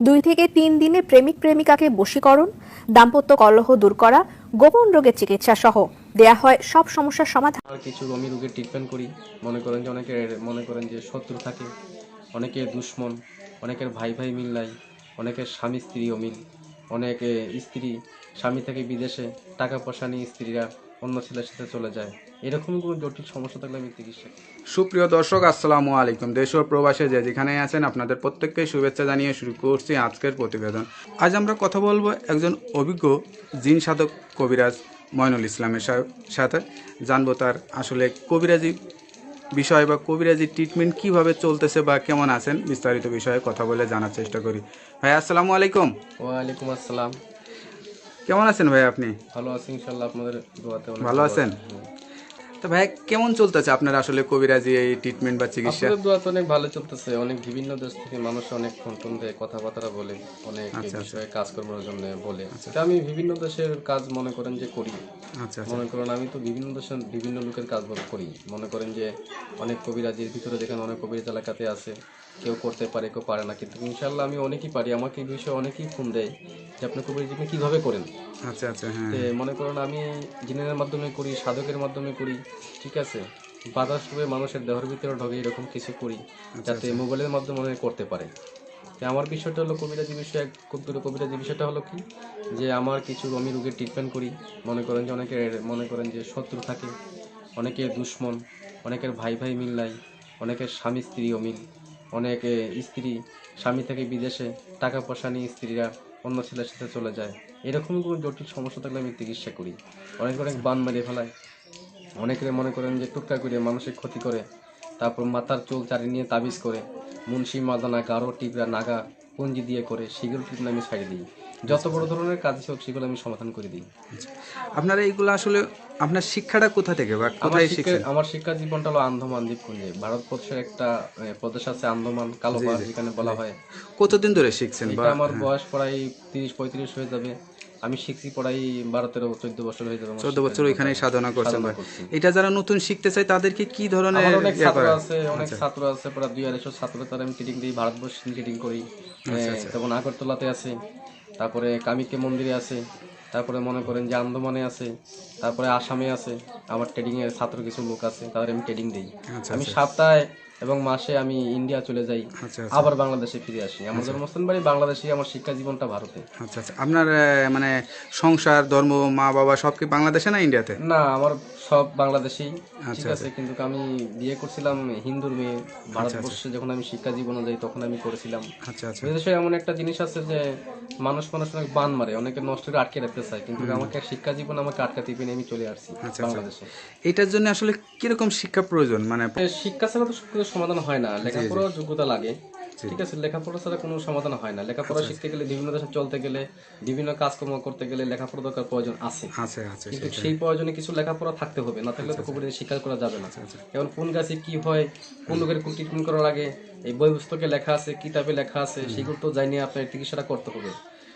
দুই থেকে তিন দিনে প্রেমিক প্রেমিকাকে বশীকরণ, দাম্পত্য কলহ দূর করা, গোপন রোগের চিকিৎসা সহ দেয়া হয় সব সমস্যার সমাধান। আর কিছু রমি রোগের ট্রিটমেন্ট করি। মনে করেন যে অনেকের, মনে করেন যে শত্রু থাকে, অনেকের দুশ্মন, অনেকের ভাই ভাই মিল নাই, অনেকের স্বামী স্ত্রী অমিল অনেকে স্ত্রী স্বামী থেকে বিদেশে টাকা পয়সা নিয়ে স্ত্রীরা অন্য ছেলের সাথে চলে যায়। এরকম কোনো জটিল সমস্যা থাকলে আমি চিকিৎসা সুপ্রিয় দর্শক আসসালামু আলাইকুম। দেশ ও প্রবাসে যে যেখানে আছেন আপনাদের প্রত্যেককে শুভেচ্ছা জানিয়ে শুরু করছি আজকের প্রতিবেদন। আজ আমরা কথা বলব একজন অভিজ্ঞ জিন সাধক কবিরাজ ময়নুল ইসলামের সাথে। জানব তার আসলে কবিরাজি বিষয় বা কবিরাজি ট্রিটমেন্ট কীভাবে চলতেছে বা কেমন আছেন বিস্তারিত বিষয়ে কথা বলে জানার চেষ্টা করি। ভাই আসসালামু আলাইকুম। ওয়ালাইকুম আসসালাম। কেমন আছেন ভাই আপনি ভালো আছি ইনশাল্লাহ আপনাদের দোয়াতে ভালো আছেন? তো ভাই কেমন চলতেছে আপনার আসলে কবিরাজি এই ট্রিটমেন্ট বা চিকিৎসা? আপনাদের দোয়াতে অনেক ভালো চলতেছে। অনেক বিভিন্ন দেশ থেকে মানুষ অনেক ফোন টোন দেয় কথাবার্তা বলে অনেক আচ্ছা, এই বিষয়ে কাজকর্মের জন্য বলে। তা আমি বিভিন্ন দেশের কাজ মনে করেন যে করি। আচ্ছা আচ্ছা। মনে করেন আমি তো বিভিন্ন দেশের বিভিন্ন লোকের কাজ করি। মনে করেন যে অনেক কবিরাজির ভিতরে দেখেন অনেক কবিরাজ এলাকাতে আছে কেউ করতে পারে কেউ পারে না। কিন্তু ইনশাল্লাহ আমি অনেকই পারি। আমাকে এই বিষয়ে অনেকেই ফোন দেয় যে আপনি কবিরাজি আপনি কীভাবে করেন। আচ্ছা আচ্ছা হ্যাঁ মনে করেন আমি জিনের মাধ্যমে করি সাধকের মাধ্যমে করি ঠিক আছে বাতাস রূপে মানুষের দেহের ভিতরে ঢোকে এরকম কিছু করি যাতে মোবাইলের মাধ্যমে অনেকে করতে পারে। তো আমার বিষয়টা হলো কবিরাজি বিষয় কবির কবিরাজি বিষয়টা হলো কি? যে আমার কিছু আমি রোগের ট্রিটমেন্ট করি। মনে করেন যে অনেকের মনে করেন যে শত্রু থাকে অনেকের দুশ্মন অনেকের ভাই ভাই মিল নাই অনেকের স্বামী স্ত্রী অমিল অনেকে স্ত্রী স্বামী থেকে বিদেশে টাকা পয়সা নিয়ে স্ত্রীরা অন্য ছেলের সাথে চলে যায়। এরকমই কোনো জটিল সমস্যা থাকলে আমি চিকিৎসা করি। অনেক অনেক বান মেরে ফেলায়। অনেকের মনে করেন যে টুকটা করে মানসিক ক্ষতি করে তারপর মাথার চুল চারি নিয়ে তাবিজ করে মুন্সি মাদানা গাঢ় টিপরা নাগা পুঞ্জি দিয়ে করে সেগুলো ট্রিটমেন্ট আমি ছাড়িয়ে দিই। যত বড় ধরনের কাজ হোক সেগুলো আমি সমাধান করে দিই। আপনারা এইগুলো আসলে আপনার শিক্ষাটা কোথা থেকে বা আমার কোথায় শিক্ষা আমার শিক্ষা জীবনটা হলো আন্দামান দ্বীপপুঞ্জে। ভারতবর্ষের একটা প্রদেশ আছে আন্দামান কালো পাহাড় যেখানে বলা হয়। কতদিন ধরে শিখছেন বা এটা আমার বয়স প্রায় তিরিশ পঁয়ত্রিশ হয়ে যাবে। আমি শিখছি প্রায় বারো তেরো চোদ্দ বছর হয়ে যাবে চোদ্দ বছর ওইখানেই সাধনা করছেন ভাই। এটা যারা নতুন শিখতে চায় তাদেরকে কি ধরনের অনেক ছাত্র আছে অনেক ছাত্র আছে প্রায় দুই আড়াইশো ছাত্র তারা আমি ট্রেডিং দিই ভারতবর্ষ ট্রেডিং করি। আচ্ছা, এ, যেমন আগরতলাতে আছে তারপরে কামিকে মন্দিরে আছে তারপরে মনে করেন যে আন্দামানে আছে তারপরে আসামে আছে আমার ট্রেডিং এর ছাত্র কিছু লোক আছে তাদের আমি ট্রেডিং দিই। আচ্ছা, আমি সপ্তাহে এবং মাসে আমি ইন্ডিয়া চলে যাই আচ্ছা আবার বাংলাদেশে ফিরে আসি। আমার জন্মস্থান বাড়ি বাংলাদেশে আমার শিক্ষা জীবনটা ভারতে। আচ্ছা আচ্ছা। আপনার মানে সংসার ধর্ম মা বাবা সব কি বাংলাদেশে না ইন্ডিয়াতে? না আমার সব বাংলাদেশেই আচ্ছা, ঠিক আছে। কিন্তু আমি বিয়ে করছিলাম হিন্দুর মেয়ে। ভারতবর্ষে যখন আমি শিক্ষা জীবনে যাই তখন আমি করেছিলাম। আচ্ছা আচ্ছা। বিদেশে এমন একটা জিনিস আছে যে মানুষ মানুষ অনেক বান মারে অনেকে নষ্ট করে আটকে রাখতে চায়। কিন্তু আমাকে শিক্ষা জীবন আমাকে আটকাতে পেরে আমি চলে আসছি আচ্ছা, বাংলাদেশে। এটার জন্য আসলে কীরকম শিক্ষা প্রয়োজন? মানে শিক্ষা ছাড়া তো সমাধান হয় না। লেখাপড়ার যোগ্যতা লাগে। ঠিক আছে? লেখাপড়া ছাড়া কোনো সমাধান হয় না। আচ্ছা, লেখাপড়া শিখতে গেলে বিভিন্ন দেশে চলতে গেলে বিভিন্ন কাজকর্ম করতে গেলে লেখাপড়া দরকার প্রয়োজন আছে। কিন্তু সেই প্রয়োজনে কিছু লেখাপড়া থাকতে হবে। না থাকলে তো কবিরাজি শিকার করা যাবে না। যেমন কোন গাছে কি হয় কোন লোকের কোন ট্রিটমেন্ট করার আগে এই বই পুস্তকে লেখা আছে কিতাবে লেখা আছে সেগুলো তো জানিয়ে আপনার চিকিৎসাটা করতে হবে।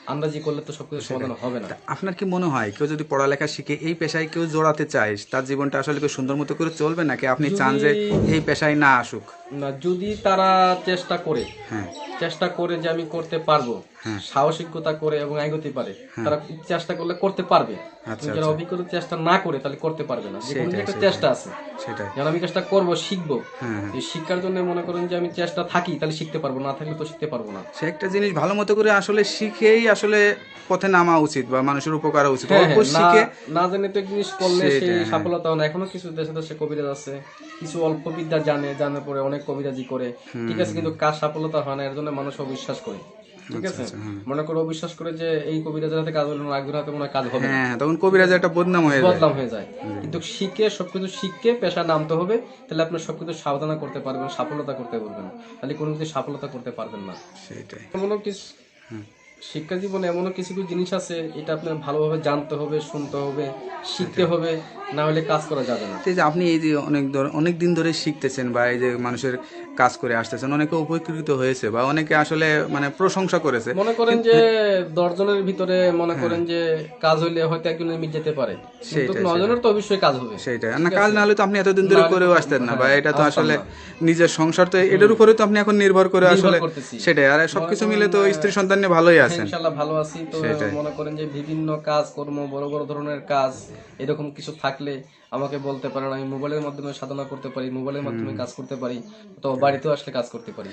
আন্দাজি করলে তো সবকিছু সমাধান হবে না। আপনার কি মনে হয় কেউ যদি পড়ালেখা শিখে এই পেশায় কেউ জোড়াতে চায় তার জীবনটা আসলে কেউ সুন্দর মতো করে চলবে নাকি আপনি চান যে এই পেশায় না আসুক? না যদি তারা চেষ্টা করে হ্যাঁ। চেষ্টা করে যে আমি করতে পারব সাহসিকতা করে এবং এগোতে পারে তারা চেষ্টা করলে করতে পারবে। আচ্ছা, যারা অভিজ্ঞতা চেষ্টা না করে তাহলে করতে পারবে না। একটা চেষ্টা আছে। যেন আমি চেষ্টা করব শিখব হ্যাঁ হ্যাঁ। এই শিক্ষার জন্য মনে করেন যে আমি চেষ্টা থাকি তাহলে শিখতে পারব না থাকলে তো শিখতে পারব না। সে একটা জিনিস ভালো মতো করে আসলে শিখেই আসলে পথে নামা উচিত বা মানুষের উপকার উচিত। হ্যাঁ, হ্যাঁ, না- শিখে না জানে তো জিনিস করলে সেই হ্যাঁ। সফলতা না। এখনও কিছু দেশে দেশে কবিরাজ আছে। কিছু অল্প বিদ্যা জানে জানার পরে অনেক কবিরাজি করে। ঠিক আছে কিন্তু কাজ সফলতা হয় না এর জন্য মানুষ অবিশ্বাস করে। ঠিক আচ্ছা, আছে? মনে করে অবিশ্বাস করে যে এই কবিরাজের হাতে কাজ হলো না একজন হাতে মনে কাজ হবে হ্যাঁ তখন কবিরাজ একটা বদনাম হয়ে যায়। হয়ে যায়। কিন্তু শিখে সবকিছু শিখে পেশা নামতে হবে তাহলে আপনি সবকিছু সাবধানা করতে পারবেন সফলতা করতে পারবেন তাহলে কোনো কিছু সফলতা করতে পারবেন না। সেটাই। কিছু শিক্ষা জীবনে এমনও কিছু কিছু জিনিস আছে এটা আপনার ভালোভাবে জানতে হবে শুনতে হবে শিখতে হবে না হলে কাজ করা যাবে না। এই যে আপনি এই যে অনেক ধর অনেক দিন ধরে শিখতেছেন বা এই যে মানুষের কাজ করে আসতেছেন অনেকে উপকৃত হয়েছে বা অনেকে আসলে মানে প্রশংসা করেছে। মনে করেন যে দশজনের ভিতরে মনে করেন যে কাজ হইলে হয়তো একজনের মিট যেতে পারে। নজনের তো অবশ্যই কাজ হবে। সেইটাই আর না কাজ না হলে তো আপনি এতদিন ধরে করেও আসতেন না বা এটা তো আসলে নিজের সংসার তো এটার উপরে তো আপনি এখন নির্ভর করে আসলে সেটাই। আর সবকিছু মিলে তো স্ত্রী সন্তান নিয়ে ভালোই আছেন। ইনশাল্লাহ ভালো আছি। তো মনে করেন যে বিভিন্ন কাজ কর্ম বড় বড় ধরনের কাজ এরকম কিছু থাকলে আমাকে বলতে পারেন। আমি মোবাইলের মাধ্যমে সাধনা করতে পারি মোবাইলের মাধ্যমে কাজ করতে পারি। তো বাড়িতেও আসলে কাজ করতে পারি।